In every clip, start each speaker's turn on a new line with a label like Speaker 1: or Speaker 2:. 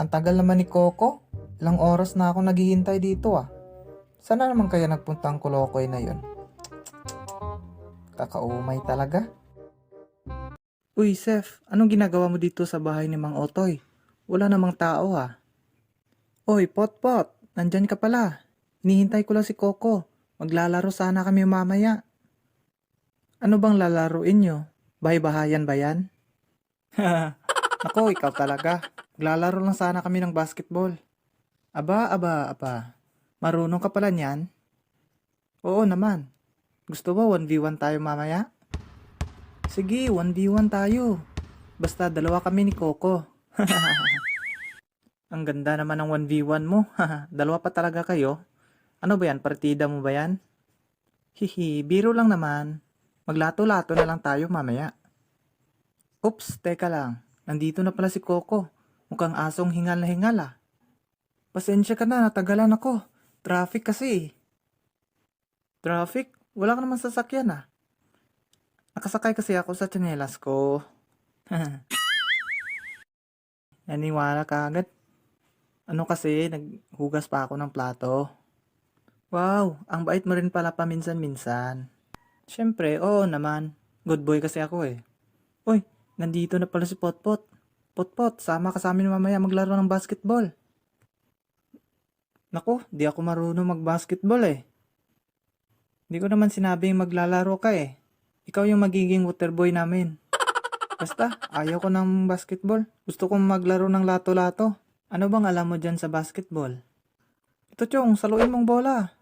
Speaker 1: Ang tagal naman ni Coco. Ilang oras na ako naghihintay dito ah. Sana naman kaya nagpunta ang Kolokoy na yun? Kakaumay talaga. Uy, Seth, anong ginagawa mo dito sa bahay ni Mang Otoy? Wala namang tao ah. Oy, Potpot, nandyan ka pala. Hinihintay ko lang si Coco. Maglalaro sana kami mamaya. Ano bang lalaruin nyo? Bahay-bahayan ba yan? Ako, ikaw talaga. Maglalaro lang sana kami ng basketball. Aba, aba, aba. Marunong ka pala niyan? Oo naman. Gusto mo 1v1 tayo mamaya? Sige, 1v1 tayo. Basta dalawa kami ni Coco. Ang ganda naman ng 1v1 mo. dalawa pa talaga kayo. Ano ba yan? Partida mo ba yan? Hihi, biro lang naman. Maglato-lato na lang tayo mamaya. Oops, teka lang. Nandito na pala si Coco. Mukhang asong hingal na hingal ah. Pasensya ka na, natagalan ako. Traffic kasi. Traffic? Wala ka naman sasakyan ah. Nakasakay kasi ako sa tsinelas ko. Naniwala ka agad. Ano kasi, naghugas pa ako ng plato. Wow, ang bait mo rin pala paminsan-minsan. Siyempre, oo naman. Good boy kasi ako eh. Uy, nandito na pala si Potpot. Potpot, sama ka sa amin mamaya maglaro ng basketball. Nako, di ako marunong mag-basketball eh. Hindi ko naman sinabing maglalaro ka eh. Ikaw yung magiging waterboy namin. Basta, ayaw ko ng basketball. Gusto kong maglaro ng lato-lato. Ano bang alam mo dyan sa basketball? Ito chong, saluin mong bola.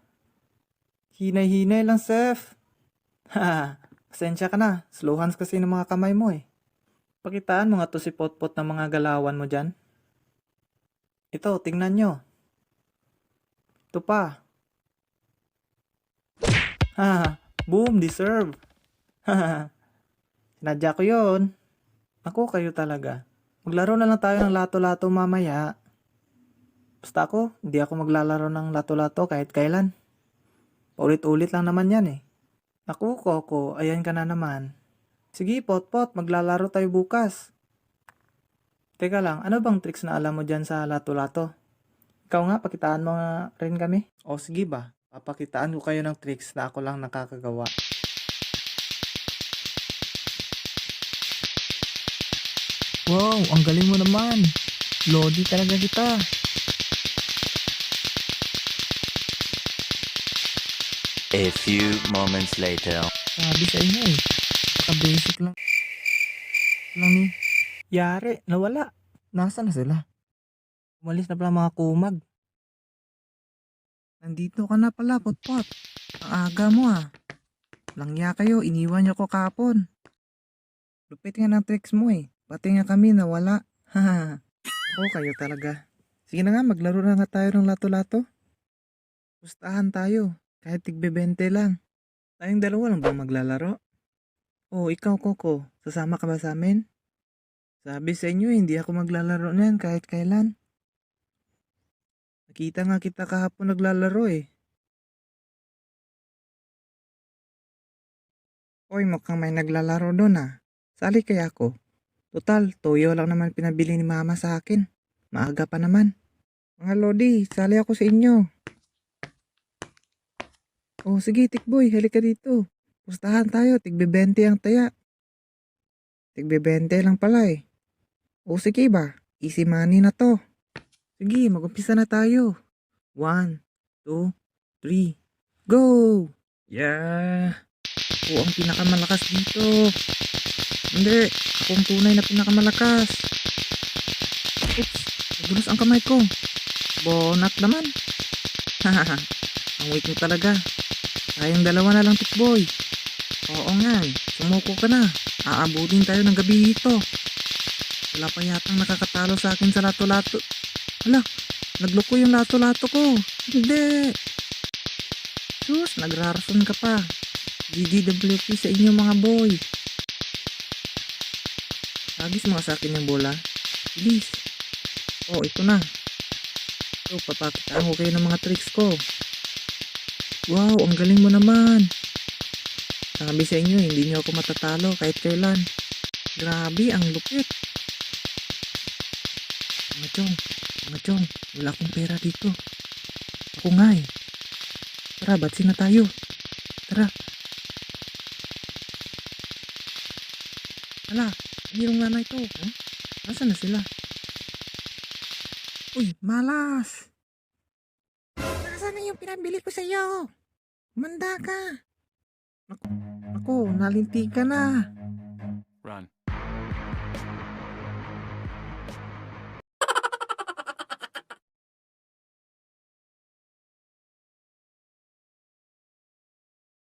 Speaker 1: Hinay-hinay lang, Seth. Ha, pasensya ka na. Slow hands kasi ng mga kamay mo eh. Pakitaan mo nga to si Potpot ng mga galawan mo dyan. Ito, tingnan nyo. Ito pa. Ha, boom, deserve. Ha, sinadya ko yon. Ako, kayo talaga. Maglaro na lang tayo ng lato-lato mamaya. Basta ako, hindi ako maglalaro ng lato-lato kahit kailan. Paulit-ulit lang naman yan eh. Ako, Coco, ayan ka na naman. Sige, Potpot, maglalaro tayo bukas. Teka lang, ano bang tricks na alam mo dyan sa lato-lato? Ikaw nga, pakitaan mo nga rin kami. O sige ba, papakitaan ko kayo ng tricks na ako lang nakakagawa. Wow, ang galing mo naman. Lodi talaga kita.
Speaker 2: A few moments later.
Speaker 1: Sabi sa inyo eh. Baka-basic lang. Lang ni. Yari, nawala. Nasaan na sila? Umalis na pala mga kumag. Nandito ka na pala, potpot. Ang aga mo ah. Langya kayo, iniwan niyo ko kapon. Lupit nga ng tricks mo eh. Pati nga kami nawala. Haha. Ako kayo talaga. Sige na nga, maglaro na nga tayo ng lato-lato. Pustahan tayo. Kahit tigbebente lang. Tayong dalawa lang bang maglalaro? Oh, ikaw, Coco. Sasama ka ba sa amin? Sabi sa inyo, hindi ako maglalaro niyan kahit kailan. Nakita nga kita kahapon naglalaro eh. Oy, mukhang may naglalaro doon ah. Sali kaya ako. Total, toyo lang naman pinabili ni mama sa akin. Maaga pa naman. Mga Lodi, sali ako sa inyo. Oh, sige, tikboy, halika dito. Pustahan tayo, tigbe-20 ang taya. Tigbe-20 lang pala eh. O sige ba, easy money na to. Sige, mag-umpisa na tayo. One, two, three, go! Yeah! Ako ang pinakamalakas dito. Hindi, ako ang tunay na pinakamalakas. Oops, nagulas ang kamay ko. Bonat naman. Hahaha, ang weak mo talaga. Tayong dalawa na lang, tikboy. Oo nga, eh. sumuko ka na. Aabutin tayo ng gabi ito. Wala pa yatang nakakatalo sa akin sa lato-lato. Hala, nagloko yung lato-lato ko. Hindi. Sus, nagrarason ka pa. GGWP sa inyo mga boy. Hagis mga sa akin yung bola. Bilis. Oh, ito na. So, papakitaan ko kayo ng mga tricks ko. Wow, ang galing mo naman. Sabi sa inyo, hindi niyo ako matatalo kahit kailan. Grabe, ang lupit. Ano chong? Mga chong, wala akong pera dito. Ako nga eh. Tara, batsi na tayo. Tara. Hala, yung nanay to. Huh? Nasaan na sila? Uy, malas! Nasaan na yung pinabili ko sa'yo? Manda ka! Ako, ako, nalinti ka na.
Speaker 2: Run.